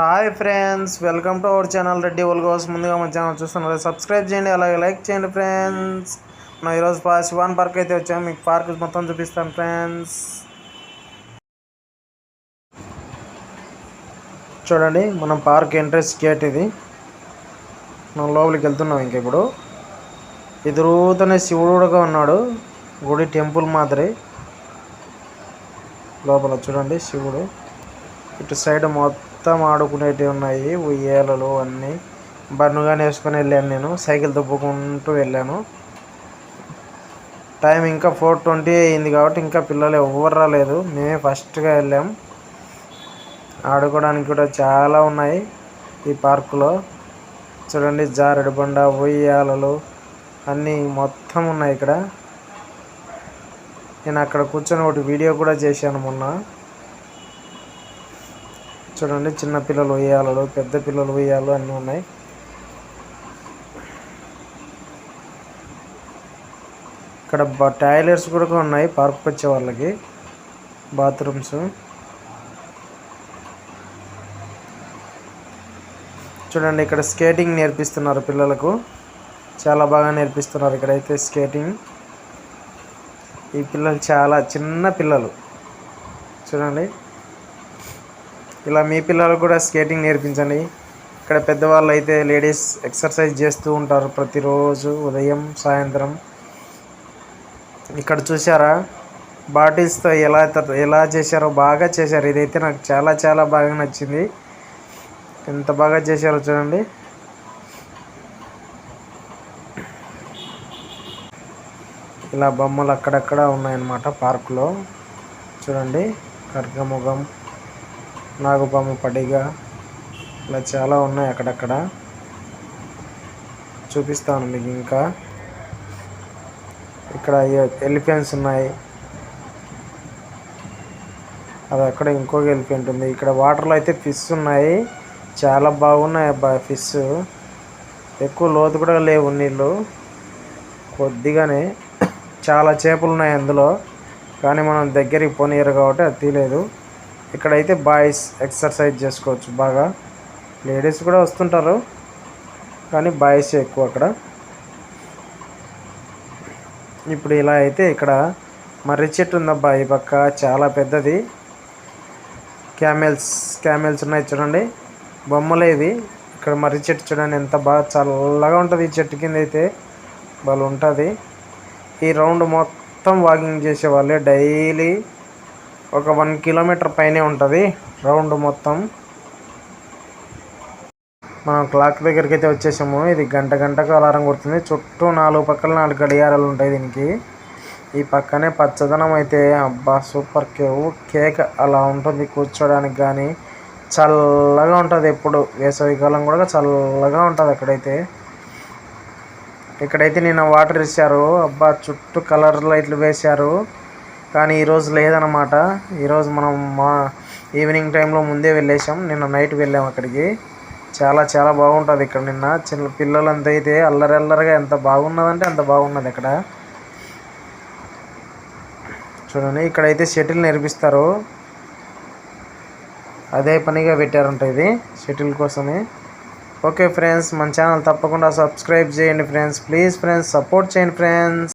Hi friends welcome to our channel Reddy vlogs ముందుగా మన channel చూస్తున్నారు సబ్స్క్రైబ్ చేయండి అలాగే లైక్ చేయండి ఫ్రెండ్స్. మనం ఈరోజు పా శివాన్ పార్క్ అయితే వచ్చాము. మీకు పార్క్ మొత్తం చూపిస్తాను ఫ్రెండ్స్. చూడండి మనం పార్క్ ఎంట్రెన్స్ గేట్ ఇది. మనం లోపలికి వెళ్తున్నాం ఇంక ఇప్పుడు. ఎదురుతోనే శివుడు కూడా ఉన్నాడు. గుడి టెంపుల్ మాదిరి. లోపల చూడండి శివుడు. ఇటు సైడ్ మొత్తం మొత్తం ఆడుకునేటివి ఉన్నాయి. ఉయ్యాలలు అన్నీ. బన్నుగానే వేసుకొని వెళ్ళాను నేను. సైకిల్ తప్పుకుంటూ వెళ్ళాను. టైం ఇంకా ఫోర్ ట్వంటీ అయింది కాబట్టి ఇంకా పిల్లలు ఎవ్వరు రాలేదు. మేమే ఫస్ట్గా వెళ్ళాం. ఆడుకోవడానికి కూడా చాలా ఉన్నాయి ఈ పార్కులో. చూడండి జారుడు బండ ఉయ్యాలలు అన్నీ మొత్తం ఉన్నాయి ఇక్కడ. నేను అక్కడ కూర్చొని ఒకటి వీడియో కూడా చేశాను మొన్న. చూడండి చిన్న పిల్లలు ఉయ్యాలలు పెద్ద పిల్లలు ఉయ్యాలు అన్నీ ఉన్నాయి. ఇక్కడ టాయిలెట్స్ కూడా ఉన్నాయి పార్క్ వచ్చే వాళ్ళకి బాత్రూమ్స్. చూడండి ఇక్కడ స్కేటింగ్ నేర్పిస్తున్నారు పిల్లలకు. చాలా బాగా నేర్పిస్తున్నారు ఇక్కడైతే స్కేటింగ్. ఈ పిల్లలు చాలా చిన్న పిల్లలు. చూడండి. ఇలా మీ పిల్లలకు కూడా స్కేటింగ్ నేర్పించండి. ఇక్కడ పెద్దవాళ్ళు అయితే లేడీస్ ఎక్సర్సైజ్ చేస్తూ ఉంటారు ప్రతిరోజు ఉదయం సాయంత్రం. ఇక్కడ చూసారా బాటిల్స్తో ఎలా ఎలా చేశారో బాగా చేశారు. ఇదైతే నాకు చాలా చాలా బాగా నచ్చింది. ఎంత బాగా చేశారో చూడండి. ఇలా బొమ్మలు అక్కడక్కడ ఉన్నాయన్నమాట పార్కులో. చూడండి. కర్గముఖం నాగుపాము పడిగ. ఇలా చాలా ఉన్నాయి అక్కడక్కడ. చూపిస్తాను మీకు ఇంకా. ఇక్కడ ఎలిఫెంట్స్ ఉన్నాయి. అది అక్కడ ఇంకొక ఎలిఫెంట్ ఉంది. ఇక్కడ వాటర్లో అయితే ఫిష్ ఉన్నాయి. చాలా బాగున్నాయి అబ్బా ఫిష్. ఎక్కువ లోతు కూడా లేవు నీళ్ళు. కొద్దిగానే చాలా చేపలు ఉన్నాయి అందులో. కానీ మనం దగ్గరికి పోనీయరు కాబట్టి అది తీయలేదు. ఇక్కడైతే బాయ్స్ ఎక్సర్సైజ్ చేసుకోవచ్చు బాగా. లేడీస్ కూడా వస్తుంటారు. కానీ బాయ్స్ ఎక్కువ అక్కడ. ఇప్పుడు ఇలా అయితే ఇక్కడ మర్రి చెట్టు ఉందబ్బా ఈ పక్క. చాలా పెద్దది. క్యామెల్స్ క్యామెల్స్ ఉన్నాయి చూడండి. బొమ్మలే ఇది ఇక్కడ మర్రి చెట్టు చూడండి ఎంత బాగా చల్లగా ఉంటుంది ఈ చెట్టు కింద అయితే. వాళ్ళు ఉంటుంది. ఈ రౌండ్ మొత్తం వాకింగ్ చేసే వాళ్ళే డైలీ. ఒక వన్ కిలోమీటర్ పైనే ఉంటుంది. రౌండ్ మొత్తం. మనం క్లాక్ దగ్గరికి అయితే వచ్చేసాము. ఇది గంట గంటకు అలారం కొడుతుంది. చుట్టూ నాలుగు పక్కల నాలుగు గడియారాలు ఉంటాయి దీనికి. ఈ పక్కనే పచ్చదనం అయితే అబ్బా సూపర్ కేవ్. కేక్ అలా ఉంటుంది కూర్చోడానికి కానీ చల్లగా ఉంటుంది ఎప్పుడు. వేసవికాలం కూడా చల్లగా ఉంటుంది అక్కడైతే. ఇక్కడైతే నిన్న వాటర్ ఇచ్చారు అబ్బా చుట్టూ కలర్ లైట్లు వేశారు. కానీ ఈరోజు లేదనమాట ఈరోజు మనం మా ఈవినింగ్ టైంలో ముందే వెళ్ళేసాం నిన్న నైట్ వెళ్ళాం అక్కడికి. చాలా చాలా బాగుంటుంది ఇక్కడ నిన్న. చిన్న పిల్లలంతా అయితే అల్లరి అల్లరిగా ఎంత బాగున్నదంటే అంత బాగున్నది ఇక్కడ చూడండి ఇక్కడైతే షటిల్ నేర్పిస్తారు. అదే పనిగా పెట్టారంట ఇది షటిల్ కోసమే. ఓకే ఫ్రెండ్స్ మన ఛానల్ తప్పకుండా సబ్స్క్రైబ్ చేయండి ఫ్రెండ్స్. ప్లీజ్ ఫ్రెండ్స్ సపోర్ట్ చేయండి ఫ్రెండ్స్.